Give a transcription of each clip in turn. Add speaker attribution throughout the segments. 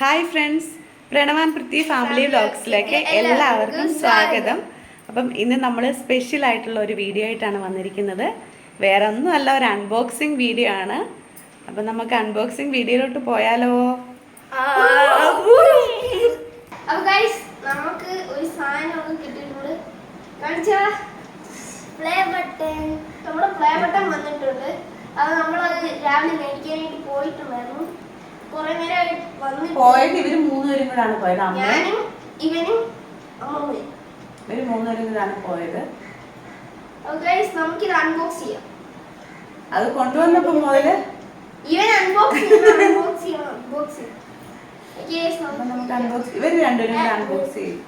Speaker 1: Hi friends. Pranavan Prithvi family വ്ലോഗ്സിലേക്ക് എല്ലാവർക്കും സ്വാഗതം. അപ്പം ഇന്ന് നമ്മൾ സ്പെഷ്യൽ ആയിട്ടുള്ള ഒരു വീഡിയോ ആയിട്ടാണ് വന്നിരിക്കുന്നത്. വേറെ ഒന്നുമല്ല ഒരു അൺബോക്സിങ് വീഡിയോ ആണ്. അപ്പം നമുക്ക് അൺബോക്സിങ് വീഡിയോയിലോട്ട് പോയാലോ?
Speaker 2: നമുക്ക് ഒരു സാധനം ഒന്ന് കിട്ടിയിട്ടുണ്ട്. കാണിച്ചാ? പ്ലേ ബട്ടൺ നമ്മുടെ പ്ലേ ബട്ടൺ വന്നിട്ടുണ്ട്. അത് നമ്മളത് രാവിലെ മേടിക്കാനായിട്ട് പോയിട്ടുണ്ടായിരുന്നു.
Speaker 1: പോയത് ഇവർ മൂന്നുപേരും കൂടാണ് പോയത്. അമ്മ.
Speaker 2: ഞാനും ഇവനും അമ്മമ്മയും.
Speaker 1: ഇവർ മൂന്നുപേരും കൂടാണ് പോയത്.
Speaker 2: നമുക്ക് ഇത് അൺബോക്സ് ചെയ്യാം.
Speaker 1: അത് കൊണ്ടുവന്നപ്പോൾ മുതൽ
Speaker 2: ഇവൻ അൺബോക്സ് അൺബോക്സ് ചെയ്യണം അൺബോക്സ്
Speaker 1: നമുക്ക് അൺബോക്സ് ഇവർ രണ്ടുപേരും കൂടെ അൺബോക്സ് ചെയ്യും.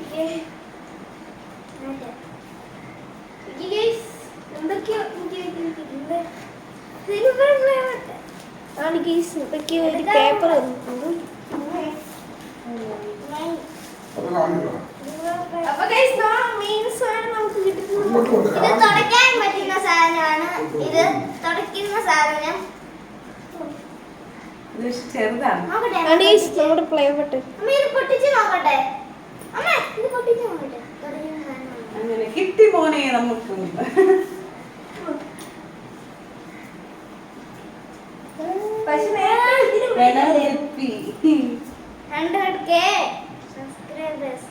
Speaker 2: എന്തൊക്കെയോ ഒരു പേപ്പർ അപ്പൊ ഗൈസ് മെയിൻ സാധനം നമുക്ക് കിട്ടുന്നത്
Speaker 3: ഇത് തുടയ്ക്കാൻ പറ്റുന്ന സാധനമാണ്. ഇത് തുടയ്ക്കുന്ന സാധനം.
Speaker 1: ഇത് ചെറുതാണ്.
Speaker 2: നമ്മുടെ പ്ലേ ബട്ടൺ
Speaker 3: സബ്സ്ക്രൈബേഴ്സ്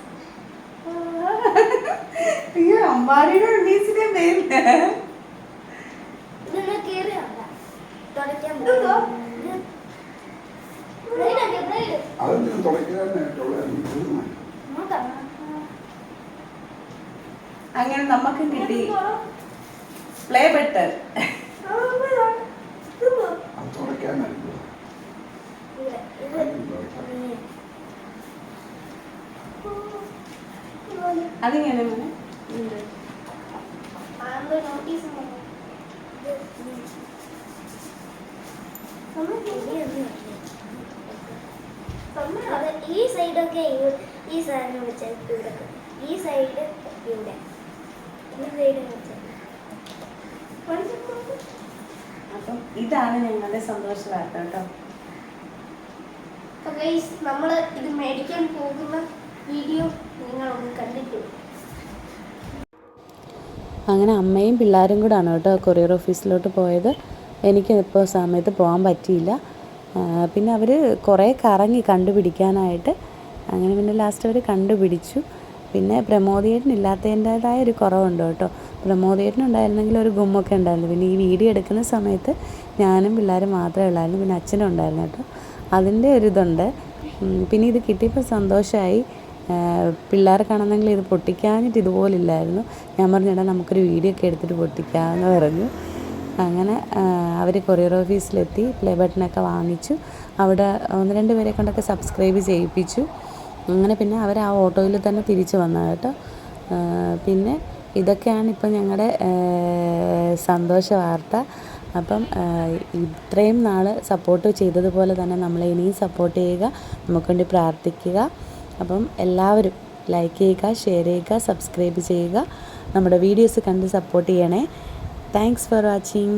Speaker 1: അയ്യോ അമ്പാടിയുടെ ഉണ്ണീസിന്റെ പേരിൽ.
Speaker 3: ഇതൊന്ന് കീറി നോക്കാം തുടയ്ക്കാൻ
Speaker 1: അങ്ങനെ നമുക്ക് കിട്ടി. പ്ലേ ബട്ടൺ അതിങ്ങനെ
Speaker 3: ഈ സൈഡൊക്കെ ഈ സാധനം വെച്ചാൽ ഈ സൈഡ് ഇവിടെ.
Speaker 1: അപ്പം ഇതാണ് ഞങ്ങളുടെ സന്തോഷ വാർത്ത കേട്ടോ
Speaker 2: നമ്മൾ ഇത് മേടിക്കാൻ പോകുന്ന വീഡിയോ നിങ്ങൾ ഒന്ന് കണ്ടിട്ടു
Speaker 4: അങ്ങനെ അമ്മയും പിള്ളേരും കൂടാണ് കേട്ടോ കൊറിയർ ഓഫീസിലോട്ട് പോയത്. എനിക്ക് ഇപ്പോൾ സമയത്ത് പോകാൻ പറ്റിയില്ല. പിന്നെ അവർ കുറേ കറങ്ങി കണ്ടുപിടിക്കാനായിട്ട് അങ്ങനെ പിന്നെ ലാസ്റ്റ് അവർ കണ്ടുപിടിച്ചു. പിന്നെ പ്രമോദിയേട്ടൻ ഇല്ലാത്തതിന്റേതായ ഒരു കുറവുണ്ട് കേട്ടോ. പ്രമോദിയേട്ടൻ ഉണ്ടായിരുന്നെങ്കിൽ ഒരു ഗുമ്മൊക്കെ ഉണ്ടായിരുന്നു. പിന്നെ ഈ വീഡിയോ എടുക്കുന്ന സമയത്ത് ഞാനും പിള്ളേരും മാത്രമേ ഉള്ളായിരുന്നു. പിന്നെ അച്ഛനും ഉണ്ടായിരുന്നു കേട്ടോ. അതിന്റെ ഒരു ഇതുണ്ട്. പിന്നെ ഇത് കിട്ടിയപ്പോൾ സന്തോഷമായി പിള്ളേർക്കാണെന്നെങ്കിൽ ഇത് പൊട്ടിക്കാഞ്ഞിട്ട് ഇതുപോലില്ലായിരുന്നു ഞാൻ പറഞ്ഞു നമുക്കൊരു വീഡിയോ ഒക്കെ എടുത്തിട്ട് പൊട്ടിക്കാമെന്ന് പറഞ്ഞു. അങ്ങനെ അവർ കൊറിയർ ഓഫീസിലെത്തി പ്ലേ ബട്ടണൊക്കെ വാങ്ങിച്ചു. അവിടെ ഒന്ന് രണ്ട് പേരെ കൊണ്ടൊക്കെ സബ്സ്ക്രൈബ് ചെയ്യിപ്പിച്ചു. അങ്ങനെ പിന്നെ അവർ ആ ഓട്ടോയിൽ തന്നെ തിരിച്ച് വന്നു കേട്ടോ. പിന്നെ ഇതൊക്കെയാണ് ഇപ്പം ഞങ്ങളുടെ സന്തോഷ വാർത്ത. അപ്പം ഇത്രയും നാൾ സപ്പോർട്ട് ചെയ്തതുപോലെ തന്നെ നമ്മളെ ഇനിയും സപ്പോർട്ട് ചെയ്യുക നമുക്ക് വേണ്ടി പ്രാർത്ഥിക്കുക. അപ്പം എല്ലാവരും ലൈക്ക് ചെയ്യുക ഷെയർ ചെയ്യുക സബ്സ്ക്രൈബ് ചെയ്യുക. നമ്മുടെ വീഡിയോസ് കണ്ട് സപ്പോർട്ട് ചെയ്യണേ. Thanks for watching